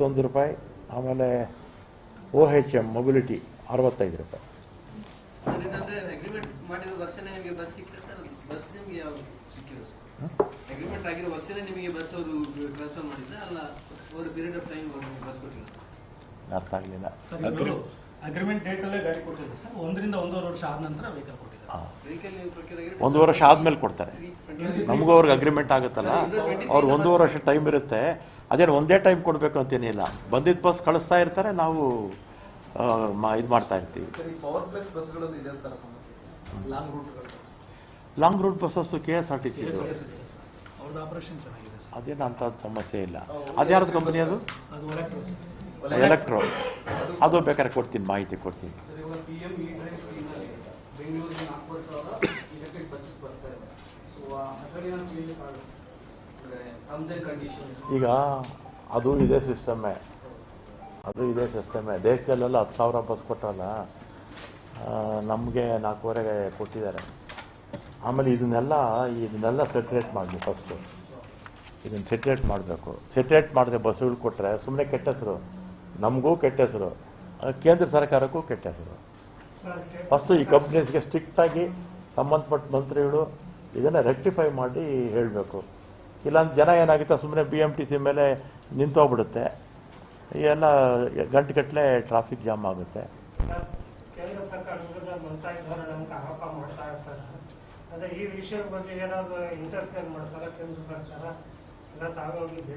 ಅರವತ್ತೊಂದು ರೂಪಾಯಿ ಆಮೇಲೆ ಓ ಹೆಚ್ ಎಂ ಮೊಬಿಲಿಟಿ ಅರವತ್ತೈದು ರೂಪಾಯಿ. ಅಗ್ರಿಮೆಂಟ್ ಮಾಡಿರೋ ವರ್ಷನೇ ನಿಮಗೆ ಬಸ್ ಸಿಕ್ಕಿದೆ ಸರ್ ಬಸ್ ನಿಮಗೆ ಯಾವಾಗ ಸಿಕ್ಕಿದೆ ಸರ್? ಅಗ್ರಿಮೆಂಟ್ ಆಗಿರೋ ವರ್ಷನೇ ನಿಮಗೆ ಬಸ್ ಅವರು ಟ್ರಾನ್ಸ್ಫರ್ ಮಾಡಿದ್ರೆ ಅಲ್ಲ ಪೀರಿಯಡ್ ಆಫ್ ಟೈಮ್ ಅವರು ಅರ್ಥ ಆಗಲಿಲ್ಲ. ಅಗ್ರಿಮೆಂಟ್ ಡೇಟ್ ಅಲ್ಲೇ ಗಾಡಿ ಕೊಟ್ಟಿದ್ದಾರೆ ಸರ್. ಒಂದರಿಂದ ಒಂದೂವರೆ ವರ್ಷ ಆದ ನಂತರ ವೆಹಿಕಲ್ ಕೊಟ್ಟಿಲ್ಲ ಒಂದು ವರ್ಷ ಆದಮೇಲೆ ಕೊಡ್ತಾರೆ. ನಮಗೂ ಅವ್ರಿಗೆ ಅಗ್ರಿಮೆಂಟ್ ಆಗುತ್ತಲ್ಲ. ಅವ್ರು ಒಂದೂವರೆ ವರ್ಷ ಟೈಮ್ ಇರುತ್ತೆ. ಅದೇನು ಒಂದೇ ಟೈಮ್ ಕೊಡಬೇಕು ಅಂತೇನಿಲ್ಲ ಬಂದಿದ್ದ ಬಸ್ ಕಳಿಸ್ತಾ ಇರ್ತಾರೆ ನಾವು ಇದು ಮಾಡ್ತಾ ಇರ್ತೀವಿ. ಸರಿ ಪವರ್ ಪ್ಲಸ್ ಬಸ್ಗಳಲ್ಲಿ ಇದೆ ಸಮಸ್ಯೆ. Long route buses K S R T C operation ಚೆನ್ನಾಗಿದೆ ಸರ್. ಅದೇನು ಅಂತ ಸಮಸ್ಯೆ ಇಲ್ಲ. ಅದ್ಯಾರ್ದು ಕಂಪನಿ ಅದು ಅದು? ಎಲೆಕ್ಟ್ರೋ ಅದು ಬೇಕಾದ್ರೆ ಕೊಡ್ತೀನಿ ಮಾಹಿತಿ ಕೊಡ್ತೀನಿ. ಬೆಂಗಳೂರಿಗೆ ನಾಲ್ಕು ಸಾವಿರ ಬಸ್ಸಸ್ ಬರ್ತಾ ಇದೆ ಸೊ ಚೇಂಜಸ್ ಆಗುತ್ತೆ ಅಂದರೆ ಟರ್ಮ್ಸ್ ಆ್ಯಂಡ್ ಕಂಡೀಷನ್ಸ್ ಈಗ ಅದು ಇದೇ ಸಿಸ್ಟಮೇ ಅದು ಇದೇ ಸಿಸ್ಟಮೇ ದೇಶದಲ್ಲೆಲ್ಲ ಹತ್ತು ಸಾವಿರ ಬಸ್ ಕೊಟ್ಟಲ್ಲ ನಮಗೆ ನಾಲ್ಕೂವರೆಗೆ ಕೊಟ್ಟಿದ್ದಾರೆ. ಆಮೇಲೆ ಇದನ್ನೆಲ್ಲ ಇದನ್ನೆಲ್ಲ ಸೆಟ್ರೇಟ್ ಮಾಡಲಿ ಫಸ್ಟು ಇದನ್ನು ಸೆಟ್ರೇಟ್ ಮಾಡಬೇಕು. ಸೆಟ್ರೇಟ್ ಮಾಡಿದೆ ಬಸ್ಸುಗಳು ಕೊಟ್ಟರೆ ಸುಮ್ಮನೆ ಕೆಟ್ಟ ಹೆಸರು. ನಮಗೂ ಕೆಟ್ಟ ಹೆಸರು. ಕೇಂದ್ರ ಸರ್ಕಾರಕ್ಕೂ ಕೆಟ್ಟ ಹೆಸರು. ಫಸ್ಟು ಈ ಕಂಪ್ನೀಸ್ಗೆ ಸ್ಟ್ರಿಕ್ಟಾಗಿ ಸಂಬಂಧಪಟ್ಟ ಮಂತ್ರಿಗಳು ಇದನ್ನು ರೆಕ್ಟಿಫೈ ಮಾಡಿ ಹೇಳಬೇಕು. ಇಲ್ಲಾಂದ್ರೆ ಜನ ಏನಾಗುತ್ತೆ ಸುಮ್ಮನೆ ಬಿ ಎಂ ಟಿ ಸಿ ಮೇಲೆ ನಿಂತೋಗ್ಬಿಡುತ್ತೆ. ಎಲ್ಲ ಗಂಟೆಗಟ್ಟಲೆ ಟ್ರಾಫಿಕ್ ಜಾಮ್ ಆಗುತ್ತೆ.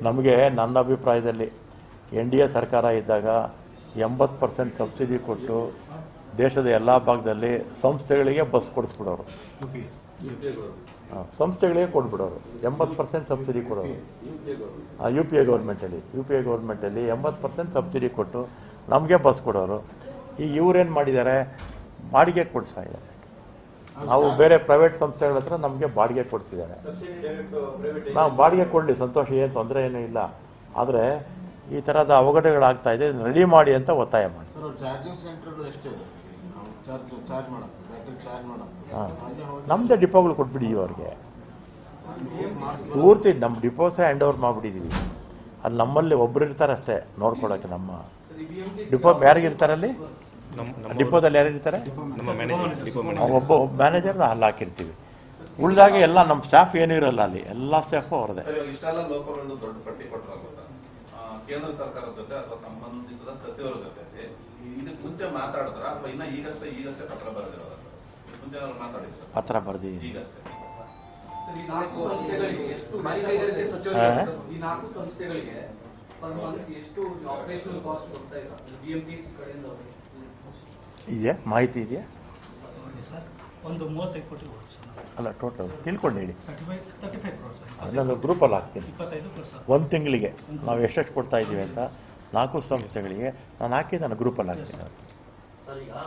ನಮ್ಗೆ ನನ್ನ ಅಭಿಪ್ರಾಯದಲ್ಲಿ ಎನ್ ಡಿ ಎ ಸರ್ಕಾರ ಇದ್ದಾಗ ಎಂಬತ್ತು ಪರ್ಸೆಂಟ್ ಸಬ್ಸಿಡಿ ಕೊಟ್ಟು ದೇಶದ ಎಲ್ಲ ಭಾಗದಲ್ಲಿ ಸಂಸ್ಥೆಗಳಿಗೆ ಬಸ್ ಕೊಡಿಸ್ಬಿಡೋರು. ಸಂಸ್ಥೆಗಳಿಗೆ ಕೊಟ್ಬಿಡೋರು. ಎಂಬತ್ತು ಪರ್ಸೆಂಟ್ ಸಬ್ಸಿಡಿ ಕೊಡೋರು. ಯು ಪಿ ಎ ಗೌರ್ಮೆಂಟಲ್ಲಿ ಯು ಪಿ ಎ ಗೌರ್ಮೆಂಟಲ್ಲಿ ಎಂಬತ್ತು ಪರ್ಸೆಂಟ್ ಸಬ್ಸಿಡಿ ಕೊಟ್ಟು ನಮಗೆ ಬಸ್ ಕೊಡೋರು. ಈಗ ಇವ್ರೇನು ಮಾಡಿದ್ದಾರೆ? ಬಾಡಿಗೆ ಕೊಡಿಸ್ತಾ ಇದ್ದಾರೆ ನಾವು ಬೇರೆ ಪ್ರೈವೇಟ್ ಸಂಸ್ಥೆಗಳ ಹತ್ರ ನಮಗೆ ಬಾಡಿಗೆ ಕೊಡಿಸಿದ್ದಾರೆ. ನಾವು ಬಾಡಿಗೆ ಕೊಡಲಿ, ಸಂತೋಷ, ಏನು ತೊಂದರೆ ಏನೂ ಇಲ್ಲ. ಆದರೆ ಈ ಥರದ ಅವಘಡಗಳಾಗ್ತಾ ಇದೆ ರೆಡಿ ಮಾಡಿ ಅಂತ ಒತ್ತಾಯ ಮಾಡಿ ನಮ್ಮದೇ ಡಿಪೋಗಳು ಕೊಟ್ಬಿಡಿ ಅವ್ರಿಗೆ ಪೂರ್ತಿ ನಮ್ಮ ಡಿಪೋಸೇ ಹ್ಯಾಂಡ್ ಓವರ್ ಮಾಡಿಬಿಟ್ಟಿದ್ದೀವಿ ಅಲ್ಲಿ ನಮ್ಮಲ್ಲಿ ಒಬ್ರು ಇರ್ತಾರೆ ಅಷ್ಟೇ ನೋಡ್ಕೊಳಕ್ಕೆ ನಮ್ಮ ಡಿಪೋ ಯಾರಿಗೆ ಇರ್ತಾರೆ ಅಲ್ಲಿ? ಡಿಪೋದಲ್ಲಿ ಯಾರು ಇರ್ತಾರೆ? ನಮ್ಮ ಮ್ಯಾನೇಜರ್ ಡಿಪೋ ಒಬ್ಬ ಮ್ಯಾನೇಜರ್ನ ಅಲ್ಲಿ ಹಾಕಿರ್ತೀವಿ. ಉಳಿದಾಗ ಎಲ್ಲ ನಮ್ಮ ಸ್ಟಾಫ್ ಏನೂ ಇರಲ್ಲ ಅಲ್ಲಿ ಎಲ್ಲ ಸ್ಟಾಫು ಅವ್ರದ್ದೇ. ಕೇಂದ್ರ ಸರ್ಕಾರದ ಜೊತೆ ಅಥವಾ ಸಂಬಂಧಿಸಿದ ಸಚಿವರ ಜೊತೆ ಇದಕ್ಕೆ ಮುಂಚೆ ಮಾತಾಡಿದ್ರ. ಅಥವಾ ಇನ್ನ ಈಗಷ್ಟೇ ಈಗಷ್ಟೇ ಪತ್ರ ಬರೆದಿರೋದ. ಮುಂಚೆ ಅವರು ಮಾತಾಡಿದ್ರು? ಪತ್ರ ಬರೆದಿ ಈಗಷ್ಟೇ. ಸರ್ ಈ ನಾಲ್ಕು ಸಂಸ್ಥೆಗಳಿಗೆ ಎಷ್ಟು? ಈ ನಾಲ್ಕು ಸಂಸ್ಥೆಗಳಿಗೆ ಎಷ್ಟು ಆಪರೇಷನಲ್ ಕಾಸ್ಟ್ ಬರ್ತಾ ಇಲ್ಲ ಕಡೆಯಿಂದ ಇದೆಯಾ ಮಾಹಿತಿ ಇದೆಯಾ? ಸರ್ ಒಂದು ಮೂವತ್ತೈದು ಕೋಟಿ ಅಲ್ಲ ಟೋಟಲ್ ತಿಳ್ಕೊಂಡು ಹೇಳಿ. ನಾನು ಗ್ರೂಪಲ್ಲಿ ಹಾಕ್ತೀನಿ. ಒಂದು ತಿಂಗಳಿಗೆ ನಾವು ಎಷ್ಟೆಷ್ಟು ಕೊಡ್ತಾ ಇದ್ದೀವಿ ಅಂತ ನಾಲ್ಕು ಸಂಸ್ಥೆಗಳಿಗೆ ನಾನು ಹಾಕಿ ನಾನು ಗ್ರೂಪಲ್ಲಿ ಹಾಕ್ತೀನಿ.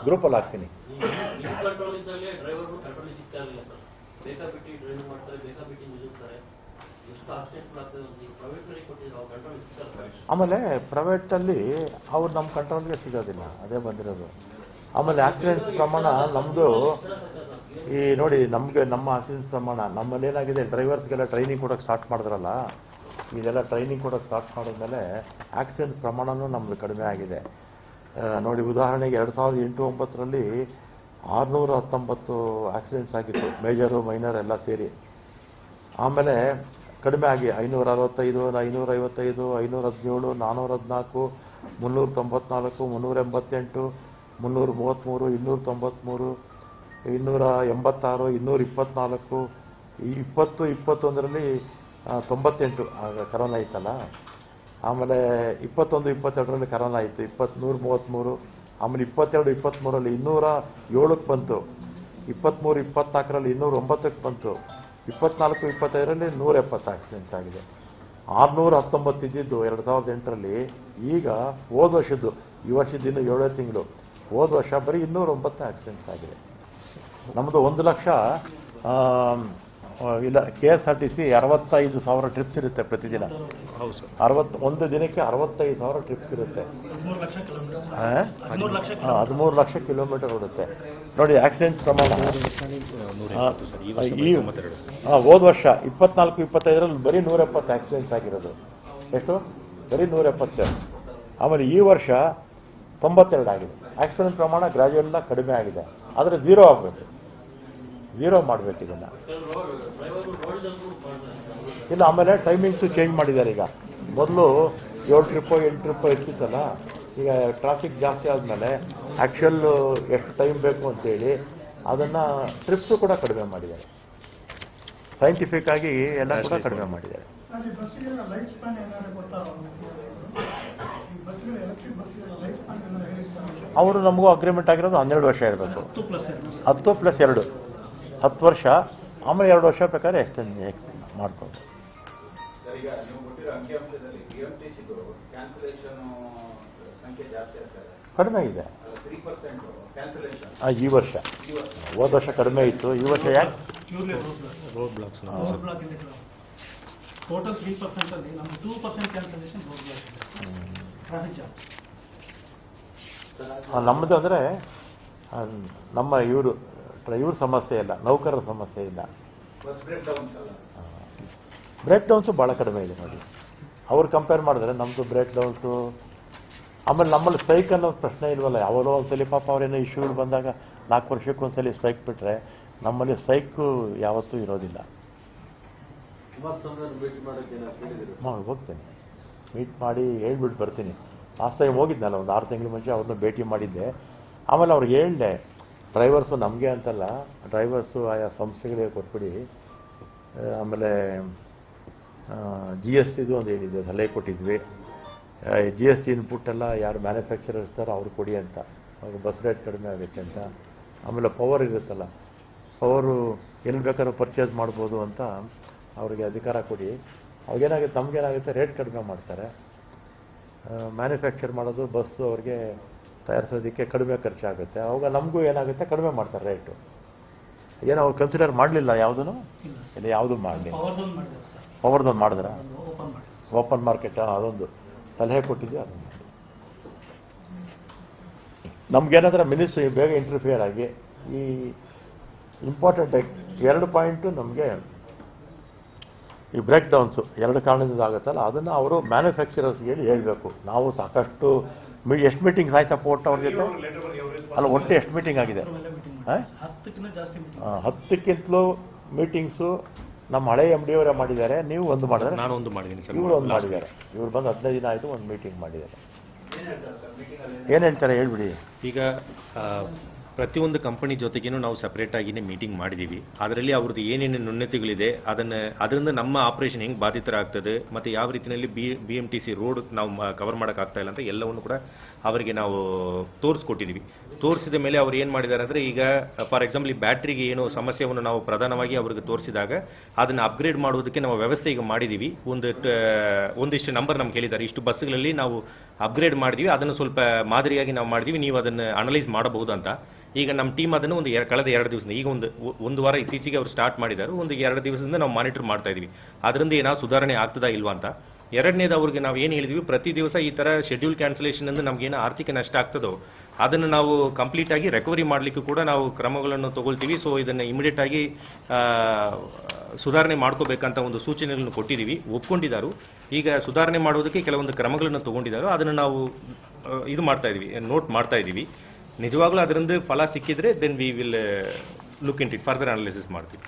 ಗ್ರೂಪಲ್ಲಿ ಹಾಕ್ತೀನಿ. ಆಮೇಲೆ ಪ್ರೈವೇಟಲ್ಲಿ ಅವ್ರು ನಮ್ಮ ಕಂಟ್ರೋಲ್ಗೆ ಸಿಗೋದಿಲ್ಲ. ಅದೇ ಬಂದಿರೋದು. ಆಮೇಲೆ ಆಕ್ಸಿಡೆಂಟ್ಸ್ ಪ್ರಮಾಣ ನಮ್ಮದು ಈ ನೋಡಿ ನಮಗೆ ನಮ್ಮ ಆಕ್ಸಿಡೆಂಟ್ ಪ್ರಮಾಣ, ನಮ್ಮಲ್ಲಿ ಏನಾಗಿದೆ ಡ್ರೈವರ್ಸ್ಗೆಲ್ಲ ಟ್ರೈನಿಂಗ್ ಕೊಡೋಕೆ ಸ್ಟಾರ್ಟ್ ಮಾಡಿದ್ರಲ್ಲ ಇದೆಲ್ಲ ಟ್ರೈನಿಂಗ್ ಕೊಡೋಕೆ ಸ್ಟಾರ್ಟ್ ಮಾಡಿದ್ಮೇಲೆ ಆಕ್ಸಿಡೆಂಟ್ ಪ್ರಮಾಣನೂ ನಮ್ದು ಕಡಿಮೆ ಆಗಿದೆ. ನೋಡಿ ಉದಾಹರಣೆಗೆ ಎರಡು ಸಾವಿರದ ಎಂಟು ಒಂಬತ್ತರಲ್ಲಿ ಆರುನೂರ ಹತ್ತೊಂಬತ್ತು ಆಕ್ಸಿಡೆಂಟ್ಸ್ ಆಗಿತ್ತು ಮೇಜರು ಮೈನರ್ ಎಲ್ಲ ಸೇರಿ. ಆಮೇಲೆ ಕಡಿಮೆ ಆಗಿ ಐನೂರ ಅರವತ್ತೈದು, ಐನೂರ ಐವತ್ತೈದು, ಐನೂರ ಹದಿನೇಳು ನಾನ್ನೂರ ಹದಿನಾಲ್ಕು, ಮುನ್ನೂರ ತೊಂಬತ್ನಾಲ್ಕು, ಮುನ್ನೂರ ಎಂಬತ್ತೆಂಟು ಮುನ್ನೂರ ಮೂವತ್ತ್ಮೂರು, ಇನ್ನೂರ ತೊಂಬತ್ತ್ಮೂರು, ಇನ್ನೂರ ಎಂಬತ್ತಾರು, ಇನ್ನೂರ ಇಪ್ಪತ್ತ್ನಾಲ್ಕು ಇಪ್ಪತ್ತು, ಇಪ್ಪತ್ತೊಂದರಲ್ಲಿ ತೊಂಬತ್ತೆಂಟು ಕರೋನಾ ಇತ್ತಲ್ಲ? ಆಮೇಲೆ ಇಪ್ಪತ್ತೊಂದು, ಇಪ್ಪತ್ತೆರಡರಲ್ಲಿ ಕರೋನಾ ಇತ್ತು. ಇಪ್ಪತ್ತ್ಮೂರು, ಮೂವತ್ತ್ಮೂರು, ಆಮೇಲೆ ಇಪ್ಪತ್ತೆರಡು ಇಪ್ಪತ್ತ್ಮೂರಲ್ಲಿ ಇನ್ನೂರ ಏಳಕ್ಕೆ ಬಂತು. ಇಪ್ಪತ್ತ್ಮೂರು ಇಪ್ಪತ್ನಾಲ್ಕರಲ್ಲಿ ಇನ್ನೂರ ಒಂಬತ್ತಕ್ಕೆ ಬಂತು. ಇಪ್ಪತ್ನಾಲ್ಕು ಇಪ್ಪತ್ತೈದರಲ್ಲಿ ನೂರ ಎಪ್ಪತ್ತು ಆಕ್ಸಿಡೆಂಟ್ ಆಗಿದೆ. ಆರುನೂರ ಹತ್ತೊಂಬತ್ತು ಇದ್ದಿದ್ದು ಎರಡು ಸಾವಿರದ ಎಂಟರಲ್ಲಿ. ಈಗ ಹೋದ ವರ್ಷದ್ದು, ಈ ವರ್ಷದಿಂದ ಏಳೇ ತಿಂಗಳು. ಹೋದ ವರ್ಷ ಬರೀ ಇನ್ನೂರ ಒಂಬತ್ತು ಆಕ್ಸಿಡೆಂಟ್ ಆಗಿದೆ. ನಮ್ಮದು ಒಂದು ಲಕ್ಷ ಇಲ್ಲ K S R T C ಅರವತ್ತೈದು ಸಾವಿರ ಟ್ರಿಪ್ಸ್ ಇರುತ್ತೆ ಪ್ರತಿದಿನ. ಹೌದು ಸರ್. ಅರವತ್ತು ಒಂದು ದಿನಕ್ಕೆ ಅರವತ್ತೈದು ಸಾವಿರ ಟ್ರಿಪ್ಸ್ ಇರುತ್ತೆ. ಹದಿಮೂರು ಲಕ್ಷ ಕಿಲೋಮೀಟರ್. ಆ? ಹದಿಮೂರು ಲಕ್ಷ ಹಾ, ಹದಿಮೂರು ಲಕ್ಷ ಕಿಲೋಮೀಟರ್ ಓಡುತ್ತೆ. ನೋಡಿ ಆಕ್ಸಿಡೆಂಟ್ಸ್ ಪ್ರಮಾಣ. ಈ ಹೋದ ವರ್ಷ ಇಪ್ಪತ್ನಾಲ್ಕು ಇಪ್ಪತ್ತೈದರಲ್ಲಿ ಬರೀ ನೂರ ಎಪ್ಪತ್ತು ಆಕ್ಸಿಡೆಂಟ್ಸ್ ಆಗಿರೋದು. ಎಷ್ಟು? ಬರೀ ನೂರ ಎಪ್ಪತ್ತೆರಡು ಆಮೇಲೆ ಈ ವರ್ಷ ತೊಂಬತ್ತೆರಡು ಆಗಿದೆ. ಆಕ್ಸಿಡೆಂಟ್ ಪ್ರಮಾಣ ಗ್ರಾಜುಯಲ್ ಕಡಿಮೆ ಆಗಿದೆ. ಆದರೆ ಝೀರೋ ಆಗಬೇಕು. ಝೀರೋ ಮಾಡಬೇಕು ಇದನ್ನು. ಇಲ್ಲ ಆಮೇಲೆ ಟೈಮಿಂಗ್ಸು ಚೇಂಜ್ ಮಾಡಿದ್ದಾರೆ ಈಗ. ಮೊದಲು ಏಳು ಟ್ರಿಪ್ಪೋ ಎಂಟು ಟ್ರಿಪ್ಪೋ ಇರ್ತಿತ್ತಲ್ಲ ಈಗ ಟ್ರಾಫಿಕ್ ಜಾಸ್ತಿ ಆದಮೇಲೆ ಆಕ್ಚುಯಲ್ ಎಷ್ಟು ಟೈಮ್ ಬೇಕು ಅಂತೇಳಿ ಅದನ್ನು ಟ್ರಿಪ್ಸು ಕೂಡ ಕಡಿಮೆ ಮಾಡಿದ್ದಾರೆ. ಸೈಂಟಿಫಿಕ್ ಆಗಿ ಎಲ್ಲ ಕೂಡ ಕಡಿಮೆ ಮಾಡಿದ್ದಾರೆ. ಅವರು ನಮಗೂ ಅಗ್ರಿಮೆಂಟ್ ಆಗಿರೋದು ಹನ್ನೆರಡು ವರ್ಷ ಇರಬೇಕು. ಹತ್ತು ಪ್ಲಸ್ ಎರಡು ಹತ್ತು ವರ್ಷ ಆಮೇಲೆ ಎರಡು ವರ್ಷ ಬೇಕಾದ್ರೆ ಎಕ್ಸ್ಟೆಂಡ್ ಮಾಡ್ಕೊಂಡು ಕಡಿಮೆ ಇದೆ. ಈ ವರ್ಷ. ಈ ವರ್ಷ. ಹೋದ ವರ್ಷ ಕಡಿಮೆ ಇತ್ತು. ಈ ವರ್ಷ ಯಾಕೆ? Road blocks total three percent ಅಲ್ಲಿ ನಮ್ಗೆ two percent cancellation road block ನಮ್ಮದು ಅಂದರೆ ನಮ್ಮ ಇವರು ಇವ್ರ ಸಮಸ್ಯೆ ಇಲ್ಲ ನೌಕರರ ಸಮಸ್ಯೆ ಇಲ್ಲ. ಬ್ರೇಕ್ ಡೌನ್ಸ್ ಅಲ್ಲ? ಬ್ರೇಕ್ ಡೌನ್ಸು ಭಾಳ ಕಡಿಮೆ ಇದೆ ನೋಡಿ. ಅವ್ರು ಕಂಪೇರ್ ಮಾಡಿದ್ರೆ ನಮ್ಮದು ಬ್ರೇಕ್ ಡೌನ್ಸು ಆಮೇಲೆ ನಮ್ಮಲ್ಲಿ ಸ್ಟ್ರೈಕ್ ಅನ್ನೋ ಪ್ರಶ್ನೆ ಇಲ್ವಲ್ಲ ಯಾವಾಗಲೋ ಒಂದ್ಸಲಿ ಪಾಪ ಅವ್ರೇನೋ ಇಶ್ಯೂಗಳು ಬಂದಾಗ ನಾಲ್ಕು ವರ್ಷಕ್ಕೆ ಒಂದ್ಸಲಿ ಸ್ಟ್ರೈಕ್ ಬಿಟ್ಟರೆ ನಮ್ಮಲ್ಲಿ ಸ್ಟ್ರೈಕು ಯಾವತ್ತೂ ಇರೋದಿಲ್ಲ. ಹೋಗ್ತೇನೆ. ಮೀಟ್ ಮಾಡಿ ಹೇಳ್ಬಿಟ್ಟು ಬರ್ತೀನಿ. ಲಾಸ್ಟ್ ಟೈಮ್ ಹೋಗಿದ್ನಲ್ಲ, ಒಂದು ಆರು ತಿಂಗಳ ಮುಂಚೆ ಅವ್ರನ್ನ ಭೇಟಿ ಮಾಡಿದ್ದೆ. ಆಮೇಲೆ ಅವ್ರಿಗೆ ಹೇಳಿದೆ ಡ್ರೈವರ್ಸು ನಮಗೆ ಅಂತಲ್ಲ ಡ್ರೈವರ್ಸು ಆಯಾ ಸಂಸ್ಥೆಗಳಿಗೆ ಕೊಟ್ಬಿಡಿ. ಆಮೇಲೆ ಜಿ ಎಸ್ ಟಿದು ಒಂದು ಏನಿದೆ, ಸಲಹೆ ಕೊಟ್ಟಿದ್ವಿ. ಜಿ ಎಸ್ ಟಿ ಇನ್ಪುಟ್ ಎಲ್ಲ ಯಾರು ಮ್ಯಾನುಫ್ಯಾಕ್ಚರರ್ ಇರ್ತಾರೋ ಅವ್ರು ಕೊಡಿ ಅಂತ. ಅವ್ರಿಗೆ ಬಸ್ ರೇಟ್ ಕಡಿಮೆ ಆಗುತ್ತೆ ಅಂತ. ಆಮೇಲೆ ಪವರ್ ಇರುತ್ತಲ್ಲ ಪವರು ಎಲ್ಲಿ ಬೇಕಾದ್ರೂ ಪರ್ಚೇಸ್ ಮಾಡ್ಬೋದು ಅಂತ ಅವರಿಗೆ ಅಧಿಕಾರ ಕೊಡಿ. ಅವಾಗೇನಾಗುತ್ತೆ ನಮಗೇನಾಗುತ್ತೆ ರೇಟ್ ಕಡಿಮೆ ಮಾಡ್ತಾರೆ. ಮ್ಯಾನುಫ್ಯಾಕ್ಚರ್ ಮಾಡೋದು ಬಸ್ಸು ಅವ್ರಿಗೆ ತಯಾರಿಸೋದಕ್ಕೆ ಕಡಿಮೆ ಖರ್ಚಾಗುತ್ತೆ. ಅವಾಗ ನಮಗೂ ಏನಾಗುತ್ತೆ ಕಡಿಮೆ ಮಾಡ್ತಾರೆ ರೇಟು ಏನೋ ಅವ್ರು ಕನ್ಸಿಡರ್ ಮಾಡಲಿಲ್ಲ ಯಾವುದೂ ಇಲ್ಲ. ಯಾವುದು ಮಾಡಲಿ ಪವರ್ದೊಂದು ಮಾಡಿದ್ರ ಓಪನ್ ಮಾರ್ಕೆಟ್ ಅದೊಂದು. ಸಲಹೆ ಕೊಟ್ಟಿದ್ವಿ ಅದನ್ನು ನಮ್ಗೇನಾದ್ರೆ ಮಿನಿಸ್ಟ್ರಿ ಬೇಗ ಇಂಟರ್ಫಿಯರ್ ಆಗಿ ಈ ಇಂಪಾರ್ಟೆಂಟ್ ಎರಡು ಪಾಯಿಂಟು ನಮಗೆ ಈ ಬ್ರೇಕ್ ಡೌನ್ಸು ಎರಡು ಕಾರಣದಿಂದ ಆಗುತ್ತಲ್ಲ ಅದನ್ನು ಅವರು ಮ್ಯಾನುಫ್ಯಾಕ್ಚರರ್ಸ್ ಹೇಳಿ ಹೇಳಬೇಕು. ನಾವು ಸಾಕಷ್ಟು ಮೀ ಎಷ್ಟು ಮೀಟಿಂಗ್ಸ್ ಆಯ್ತಪ್ಪ ಒಟ್ಟು ಅವ್ರ ಜೊತೆ? ಅಲ್ಲ ಒಟ್ಟು ಎಷ್ಟು ಮೀಟಿಂಗ್ ಆಗಿದೆ? ಹತ್ತಕ್ಕಿಂತಲೂ ಮೀಟಿಂಗ್ಸು ನಮ್ಮ ಹಳೆ ಎಂ ಡಿ ಅವರೇ ಮಾಡಿದ್ದಾರೆ ನೀವು ಒಂದು ಮಾಡಿದ್ರೆ? ನಾನು ಒಂದು ಮಾಡಿದ್ದೀನಿ ಸರ್ ಇವರು ಒಂದು ಮಾಡಿದ್ದಾರೆ. ಇವ್ರು ಬಂದು ಹದಿನೈದು ದಿನ ಆಯಿತು ಒಂದು ಮೀಟಿಂಗ್ ಮಾಡಿದ್ದಾರೆ. ಏನ್ ಹೇಳ್ತಾರೆ ಹೇಳ್ಬಿಡಿ. ಈಗ ಪ್ರತಿಯೊಂದು ಕಂಪನಿ ಜೊತೆಗೇನು ನಾವು ಸಪ್ರೇಟ್ ಆಗಿನೇ ಮೀಟಿಂಗ್ ಮಾಡಿದ್ದೀವಿ ಅದರಲ್ಲಿ ಅವ್ರದ್ದು ಏನೇನು ನ್ಯೂನತೆಗಳಿದೆ, ಅದನ್ನು, ಅದರಿಂದ ನಮ್ಮ ಆಪರೇಷನ್ ಹೆಂಗೆ ಬಾಧಿತರಾಗ್ತದೆ, ಮತ್ತು ಯಾವ ರೀತಿಯಲ್ಲಿ B B M T C road ನಾವು ಕವರ್ ಮಾಡೋಕ್ಕಾಗ್ತಾ ಇಲ್ಲ ಅಂತ ಎಲ್ಲವನ್ನು ಕೂಡ ಅವರಿಗೆ ನಾವು ತೋರಿಸ್ಕೊಟ್ಟಿದ್ದೀವಿ ತೋರಿಸಿದ ಮೇಲೆ ಅವ್ರು ಏನು ಮಾಡಿದ್ದಾರೆ ಅಂದರೆ ಈಗ ಫಾರ್ ಎಕ್ಸಾಂಪಲ್ ಈ ಬ್ಯಾಟ್ರಿಗೆ ಏನು ಸಮಸ್ಯೆಯನ್ನು ನಾವು ಪ್ರಧಾನವಾಗಿ ಅವ್ರಿಗೆ ತೋರಿಸಿದಾಗ ಅದನ್ನು ಅಪ್ಗ್ರೇಡ್ ಮಾಡೋದಕ್ಕೆ ನಾವು ವ್ಯವಸ್ಥೆ ಈಗ ಮಾಡಿದ್ದೀವಿ ಒಂದು ಒಂದಿಷ್ಟು ನಂಬರ್ ನಮ್ಗೆ ಹೇಳಿದ್ದಾರೆ. ಇಷ್ಟು ಬಸ್ಗಳಲ್ಲಿ ನಾವು ಅಪ್ಗ್ರೇಡ್ ಮಾಡಿದ್ವಿ. ಅದನ್ನು ಸ್ವಲ್ಪ ಮಾದರಿಯಾಗಿ ನಾವು ಮಾಡಿದ್ವಿ. ನೀವು ಅದನ್ನು ಅನಲೈಸ್ ಮಾಡಬಹುದು ಅಂತ ಈಗ ನಮ್ಮ ಟೀಮ್ ಅದನ್ನು ಒಂದು ಕಳೆದ ಎರಡು ದಿವಸದಿಂದ, ಈಗ ಒಂದು ಒಂದು ವಾರ ಇತ್ತೀಚೆಗೆ ಅವರು ಸ್ಟಾರ್ಟ್ ಮಾಡಿದ್ದಾರೆ. ಒಂದು ಎರಡು ದಿವಸದಿಂದ ನಾವು ಮಾನಿಟರ್ ಮಾಡ್ತಾ ಇದೀವಿ. ಅದರಿಂದ ಏನಾದ್ರು ಸುಧಾರಣೆ ಆಗ್ತದಾ ಇಲ್ವಾ ಅಂತ. ಎರಡನೇದು ಅವ್ರಿಗೆ ನಾವು ಏನು ಹೇಳಿದ್ವಿ, ಪ್ರತಿ ದಿವಸ ಈ ಥರ ಶೆಡ್ಯೂಲ್ ಕ್ಯಾನ್ಸಲೇಷನ್ ಅಂದ್ರೆ ನಮಗೇನು ಆರ್ಥಿಕ ನಷ್ಟ ಆಗ್ತದೋ ಅದನ್ನು ನಾವು ಕಂಪ್ಲೀಟ್ ಆಗಿ ರಿಕವರಿ ಮಾಡಲಿಕ್ಕೂ ಕೂಡ ನಾವು ಕ್ರಮಗಳನ್ನು ತಗೊಳ್ತೀವಿ. ಸೊ ಇದನ್ನು ಇಮಿಡಿಯೇಟ್ ಆಗಿ ಸುಧಾರಣೆ ಮಾಡ್ಕೋಬೇಕಂತ ಒಂದು ಸೂಚನೆಗಳನ್ನು ಕೊಟ್ಟಿದ್ದೀವಿ. ಒಪ್ಕೊಂಡಿದ್ದಾರೆ ಈಗ ಸುಧಾರಣೆ ಮಾಡೋದಕ್ಕೆ ಕೆಲವೊಂದು ಕ್ರಮಗಳನ್ನು ತಗೊಂಡಿದ್ದಾರೆ ಅದನ್ನು ನಾವು ಇದು ಮಾಡ್ತಾ ಇದೀವಿ. ನೋಟ್ ಮಾಡ್ತಾ ಇದ್ದೀವಿ ನಿಜವಾಗ್ಲೂ ಅದರಿಂದ ಫಲ ಸಿಕ್ಕಿದ್ರೆ then we will look in it further analysis ಮಾಡ್ತೀವಿ.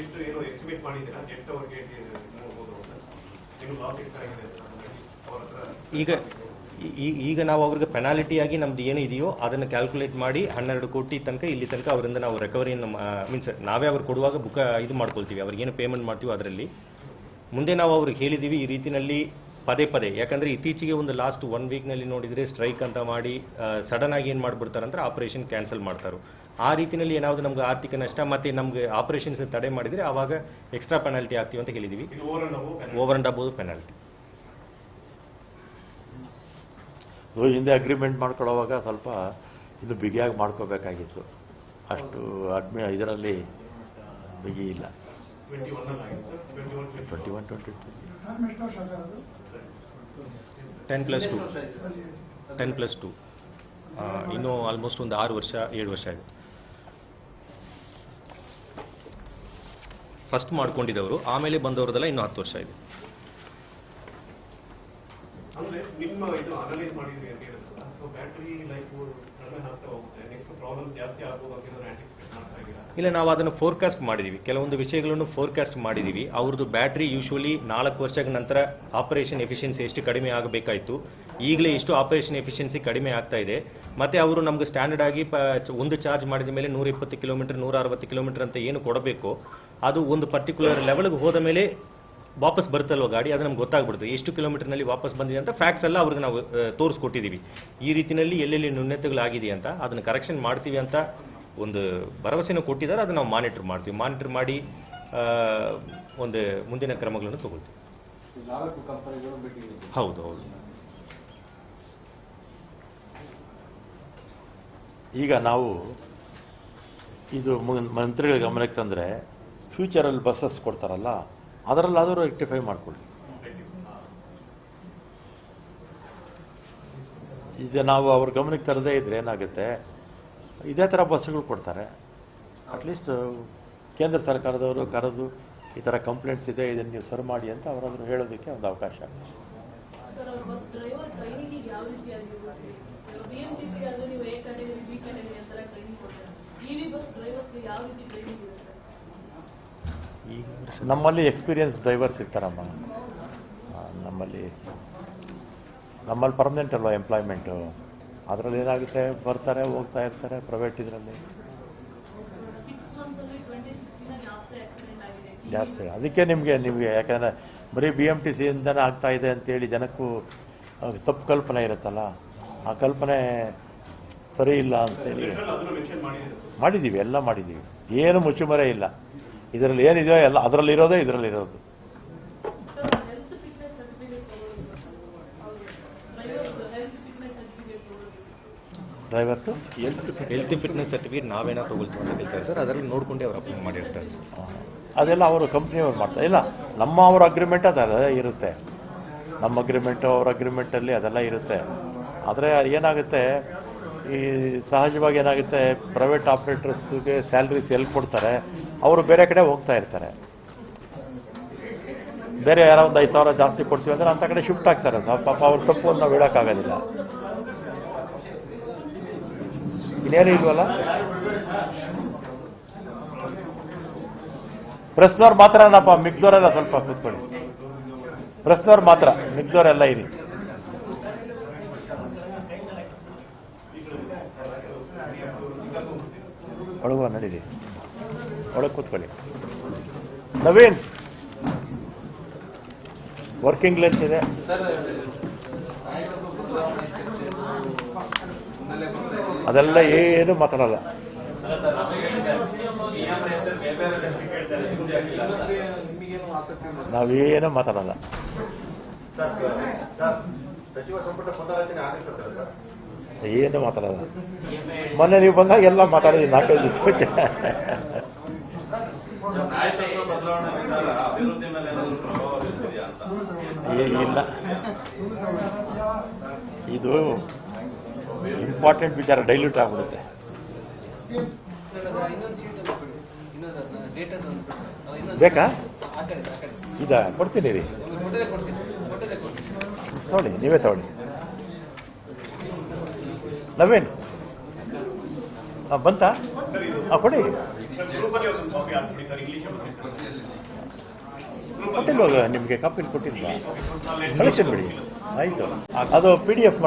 ಎಷ್ಟು, ಏನು ಎಸ್ಟಿಮೇಟ್ ಮಾಡಿದ್ದೀರಾ? ಎಷ್ಟವರೆಗೆ ನೋಡ್ಬೋದು ಈಗ ಈಗ ನಾವು ಅವ್ರಿಗೆ ಪೆನಾಲ್ಟಿ ಆಗಿ ನಮ್ದು ಏನು ಇದೆಯೋ ಅದನ್ನು ಕ್ಯಾಲ್ಕುಲೇಟ್ ಮಾಡಿ ಹನ್ನೆರಡು ಕೋಟಿ ತನಕ ಇಲ್ಲಿ ತನಕ ಅವರಿಂದ ನಾವು ರಿಕವರಿಯನ್ನು ಮೀನ್ಸ್ ನಾವೇ ಅವ್ರು ಕೊಡುವಾಗ ಬುಕ್ ಇದು ಮಾಡ್ಕೊಳ್ತೀವಿ. ಅವ್ರಿಗೆ ಏನು ಪೇಮೆಂಟ್ ಮಾಡ್ತೀವಿ ಅದರಲ್ಲಿ. ಮುಂದೆ ನಾವು ಅವ್ರಿಗೆ ಹೇಳಿದ್ದೀವಿ ಈ ರೀತಿಯಲ್ಲಿ ಪದೇ ಪದೇ. ಯಾಕಂದರೆ ಇತ್ತೀಚೆಗೆ ಒಂದು ಲಾಸ್ಟ್ ಒನ್ ವೀಕ್ನಲ್ಲಿ ನೋಡಿದರೆ ಸ್ಟ್ರೈಕ್ ಅಂತ ಮಾಡಿ ಸಡನ್ ಆಗಿ ಏನು ಮಾಡಿಬಿಡ್ತಾರೆ ಅಂದ್ರೆ ಆಪರೇಷನ್ ಕ್ಯಾನ್ಸಲ್ ಮಾಡ್ತಾರೆ. ಆ ರೀತಿಯಲ್ಲಿ ಏನಾದ್ರು ನಮ್ಗೆ ಆರ್ಥಿಕ ನಷ್ಟ ಮತ್ತು ನಮಗೆ ಆಪರೇಷನ್ಸ್ ತಡೆ ಮಾಡಿದರೆ ಆವಾಗ ಎಕ್ಸ್ಟ್ರಾ ಪೆನಾಲ್ಟಿ ಆಗ್ತೀವಿ ಅಂತ ಹೇಳಿದ್ದೀವಿ over above and above penalty ಇದು ಹಿಂದೆ ಅಗ್ರಿಮೆಂಟ್ ಮಾಡ್ಕೊಳ್ಳೋವಾಗ ಸ್ವಲ್ಪ ಇದು ಬಿಗಿಯಾಗಿ ಮಾಡ್ಕೋಬೇಕಾಗಿತ್ತು. ಅಷ್ಟು ಅಡ್ಮಿ ಇದರಲ್ಲಿ ಬಿಗಿ ಇಲ್ಲ. Twenty one twenty two ten plus two ten plus two ಇನ್ನೂ ಆಲ್ಮೋಸ್ಟ್ ಒಂದು ಆರು ವರ್ಷ, ಏಳು ವರ್ಷ ಆಯಿತು. ಫಸ್ಟ್ ಮಾಡ್ಕೊಂಡಿದ್ದವರು ಆಮೇಲೆ ಬಂದವ್ರದೆಲ್ಲ ಇನ್ನೂ ಹತ್ತು ವರ್ಷ ಇದೆ ಅಂದ್ರೆ ನಿಮ್ಮ ಇದು ಅನಲೈಸ್ ಮಾಡಿದ್ರಿ ಅಂತ ಹೇಳಿದ್ರಲ್ಲ ಸೊ ಬ್ಯಾಟ್ರಿ ಲೈಫ್ ಕಡಿಮೆ ಆಗ್ತಾ ಹೋಗುತ್ತೆ. ನೆಕ್ಸ್ಟ್ ಪ್ರಾಬ್ಲಮ್ ಜಾಸ್ತಿ ಆಗ್ಬೋದು ಅಂತ ಮಾಡ್ತಾ ಇಲ್ಲ, ನಾವು ಅದನ್ನು ಫೋರ್ಕಾಸ್ಟ್ ಮಾಡಿದ್ದೀವಿ ಕೆಲವೊಂದು ವಿಷಯಗಳನ್ನು ಫೋರ್ಕಾಸ್ಟ್ ಮಾಡಿದ್ದೀವಿ ಅವ್ರದ್ದು ಬ್ಯಾಟ್ರಿ ಯೂಶುವಲಿ ನಾಲ್ಕು ವರ್ಷಗಳ ನಂತರ ಆಪರೇಷನ್ ಎಫಿಷಿಯನ್ಸಿ ಎಷ್ಟು ಕಡಿಮೆ ಆಗಬೇಕಾಯಿತು. ಈಗಲೇ ಇಷ್ಟು ಆಪರೇಷನ್ ಎಫಿಷಿಯನ್ಸಿ ಕಡಿಮೆ ಆಗ್ತಾ ಇದೆ. ಮತ್ತೆ ಅವರು ನಮ್ಗೆ ಸ್ಟ್ಯಾಂಡರ್ಡ್ ಆಗಿ ಒಂದು ಚಾರ್ಜ್ ಮಾಡಿದ ಮೇಲೆ ನೂರ ಇಪ್ಪತ್ತು ಕಿಲೋಮೀಟರ್ ನೂರ ಅರವತ್ತು ಕಿಲೋಮೀಟರ್ ಅಂತ ಏನು ಕೊಡಬೇಕು. ಅದು ಒಂದು ಪರ್ಟಿಕ್ಯುಲರ್ ಲೆವೆಲ್ಗೆ ಹೋದ ಮೇಲೆ ವಾಪಸ್ ಬರುತ್ತಲ್ವ ಗಾಡಿ? ಅದು ನಮ್ಗೆ ಗೊತ್ತಾಗ್ಬಿಡುತ್ತೆ. ಎಷ್ಟು ಕಿಲೋಮೀಟರ್ನಲ್ಲಿ ವಾಪಸ್ ಬಂದಿದೆ ಅಂತ ಫ್ಯಾಕ್ಟ್ಸ್ ಎಲ್ಲ ಅವ್ರಿಗೆ ನಾವು ತೋರಿಸ್ಕೊಟ್ಟಿದ್ದೀವಿ. ಈ ರೀತಿಯಲ್ಲಿ ಎಲ್ಲೆಲ್ಲಿ ನ್ಯೂನ್ಯತೆಗಳಾಗಿದೆ ಅಂತ ಅದನ್ನು ಕರೆಕ್ಷನ್ ಮಾಡ್ತೀವಿ ಅಂತ ಒಂದು ಭರವಸೆನೂ ಕೊಟ್ಟಿದ್ದಾರೆ. ಅದನ್ನು ನಾವು ಮಾನಿಟರ್ ಮಾಡ್ತೀವಿ. ಮಾನಿಟರ್ ಮಾಡಿ ಒಂದು ಮುಂದಿನ ಕ್ರಮಗಳನ್ನು ತಗೊಳ್ತೀವಿ. ಹೌದು ಹೌದು. ಈಗ ನಾವು ಇದು ಮಂತ್ರಿಗಳ ಗಮನಕ್ಕೆ ತಂದರೆ ಫ್ಯೂಚರಲ್ಲಿ ಬಸ್ಸಸ್ ಕೊಡ್ತಾರಲ್ಲ ಅದರಲ್ಲಾದರೂ ರೆಕ್ಟಿಫೈ ಮಾಡಿಕೊಳ್ಳಿ. ಇದು ನಾವು ಅವ್ರ ಗಮನಕ್ಕೆ ತರದೇ ಇದ್ರೆ ಏನಾಗುತ್ತೆ? ಇದೇ ಥರ ಬಸ್ಸುಗಳು ಕೊಡ್ತಾರೆ. ಅಟ್ಲೀಸ್ಟ್ ಕೇಂದ್ರ ಸರ್ಕಾರದವರು ಕರೆದು ಈ ಥರ ಕಂಪ್ಲೇಂಟ್ಸ್ ಇದೆ, ಇದನ್ನು ನೀವು ಸರ್ವ್ ಮಾಡಿ ಅಂತ ಅವರಾದರೂ ಹೇಳೋದಕ್ಕೆ ಒಂದು ಅವಕಾಶ. ಯಾವ ನಮ್ಮಲ್ಲಿ ಎಕ್ಸ್ಪೀರಿಯನ್ಸ್ ಡ್ರೈವರ್ಸ್ ಇರ್ತಾರಮ್ಮ ನಮ್ಮಲ್ಲಿ ನಮ್ಮಲ್ಲಿ ಪರ್ಮನೆಂಟ್ ಅಲ್ವಾ ಎಂಪ್ಲಾಯ್ಮೆಂಟು ಅದರಲ್ಲಿ ಏನಾಗುತ್ತೆ? ಬರ್ತಾರೆ ಹೋಗ್ತಾ ಇರ್ತಾರೆ ಪ್ರೈವೇಟ್ ಇದರಲ್ಲಿ. ಜಾಸ್ತಿ. ಅದಕ್ಕೆ ನಿಮಗೆ ನಿಮಗೆ ಯಾಕಂದರೆ ಬರೀ ಬಿ ಎಂ ಟಿ ಸಿಯಿಂದನೇ ಆಗ್ತಾ ಇದೆ ಅಂತೇಳಿ ಜನಕ್ಕೂ ತಪ್ಪು ಕಲ್ಪನೆ ಇರುತ್ತಲ್ಲ? ಆ ಕಲ್ಪನೆ ಸರಿ ಇಲ್ಲ ಅಂತೇಳಿ. ಮಾಡಿದ್ದೀವಿ ಎಲ್ಲ ಮಾಡಿದ್ದೀವಿ. ಏನು ಮುಚ್ಚುಮರೆ ಇಲ್ಲ. ಇದರಲ್ಲಿ ಏನಿದೆಯೋ ಎಲ್ಲ ಅದರಲ್ಲಿ ಇರೋದೇ ಇದರಲ್ಲಿ ಇರೋದು ಸರ್ ಹೆಲ್ತ್ ಫಿಟ್ನೆಸ್ ಸರ್ಟಿಫಿಕೇಟ್ ತಗೊಳ್ಬೇಕು ಅವರು drivers health health fitness certificate ನಾವೇನೋ ತಗೊಳ್ತೀವಿ ಅಂತ ಸರ್ ಅದರಲ್ಲಿ ನೋಡ್ಕೊಂಡೇ ಅವ್ರು ಅಪ್ಲೈ ಮಾಡಿರ್ತಾರೆ ಸರ್ ಅದೆಲ್ಲ ಅವರು ಕಂಪ್ನಿಯವ್ರು ಮಾಡ್ತಾರೆ ಇಲ್ಲ ನಮ್ಮ ಅವ್ರ ಅಗ್ರಿಮೆಂಟ್ ಅದೆಲ್ಲ ಇರುತ್ತೆ. ನಮ್ಮ ಅಗ್ರಿಮೆಂಟು ಅವ್ರ ಅಗ್ರಿಮೆಂಟಲ್ಲಿ ಅದೆಲ್ಲ ಇರುತ್ತೆ. ಆದರೆ ಏನಾಗುತ್ತೆ ಈ ಸಹಜವಾಗಿ ಏನಾಗುತ್ತೆ ಪ್ರೈವೇಟ್ ಆಪರೇಟರ್ಸ್ಗೆ ಸ್ಯಾಲ್ರೀಸ್ ಎಲ್ಲಿ ಕೊಡ್ತಾರೆ, ಅವರು ಬೇರೆ ಕಡೆ ಹೋಗ್ತಾ ಇರ್ತಾರೆ. ಬೇರೆ ಯಾರೋ ಒಂದು ಐದು ಸಾವಿರ ಜಾಸ್ತಿ ಕೊಡ್ತೀವಿ ಅಂದ್ರೆ ಅಂಥ ಕಡೆ ಶಿಫ್ಟ್ ಆಗ್ತಾರೆ ಸರ್. ಪಾಪ ಅವ್ರ ತಪ್ಪು ನಾವು ಹೇಳೋಕ್ಕಾಗೋದಿಲ್ಲ ಇನ್ನೇನು ಇಲ್ವಲ್ಲ? ಪ್ರೆಸ್ನವ್ರು ಮಾತ್ರನಪ್ಪ ಮಿಕ್ದವರೆಲ್ಲ ಸ್ವಲ್ಪ ಕೂತ್ಕೊಳ್ಳಿ. ಪ್ರೆಸ್ನವ್ರು ಮಾತ್ರ ಮಿಕ್ದವರೆಲ್ಲ ಇರಿ. ಒಳಗುವ ನಡೀರಿ. ಒಳಗೆ ಕೂತ್ಕೊಳ್ಳಿ. ನವೀನ್! ವರ್ಕಿಂಗ್ ಲೆಂತ್ ಇದೆ. ಅದೆಲ್ಲ ಏನು ಮಾತಾಡಲ್ಲ. ನಾವೇನು ಮಾತಾಡಲ್ಲ. ಸಚಿವ ಸಂಪುಟ ಪುನರಚನೆ ಏನು ಮಾತಾಡೋದ ಮೊನ್ನೆ ನೀವು ಬಂದಾಗ ಎಲ್ಲ ಮಾತಾಡಿದ್ವಿ ನಾಲ್ಕೈದು ಕೋಚ ಇಲ್ಲ ಇದು ಇಂಪಾರ್ಟೆಂಟ್ ವಿಚಾರ ಡೈಲ್ಯೂಟ್ ಆಗ್ಬಿಡುತ್ತೆ. ಬೇಕಾ? ಇದ ಕೊಡ್ತೀನಿ ರೀ. ತಗೊಳ್ಳಿ, ನೀವೇ ತಗೊಳ್ಳಿ. ನವೀನ್ ಬಂತಾ? ಹಾಂ ಕೊಡಿ. ಕೊಟ್ಟಿಲ್ವಾಗ ನಿಮಗೆ? ಕಾಪಿ ಕೊಟ್ಟಿಲ್ವಾ? ಕಳಿಸ್ತೀನಿ ಬಿಡಿ ಆಯ್ತು. ಅದು ಪಿ ಡಿ ಎಫ್ ಮಾಡಿ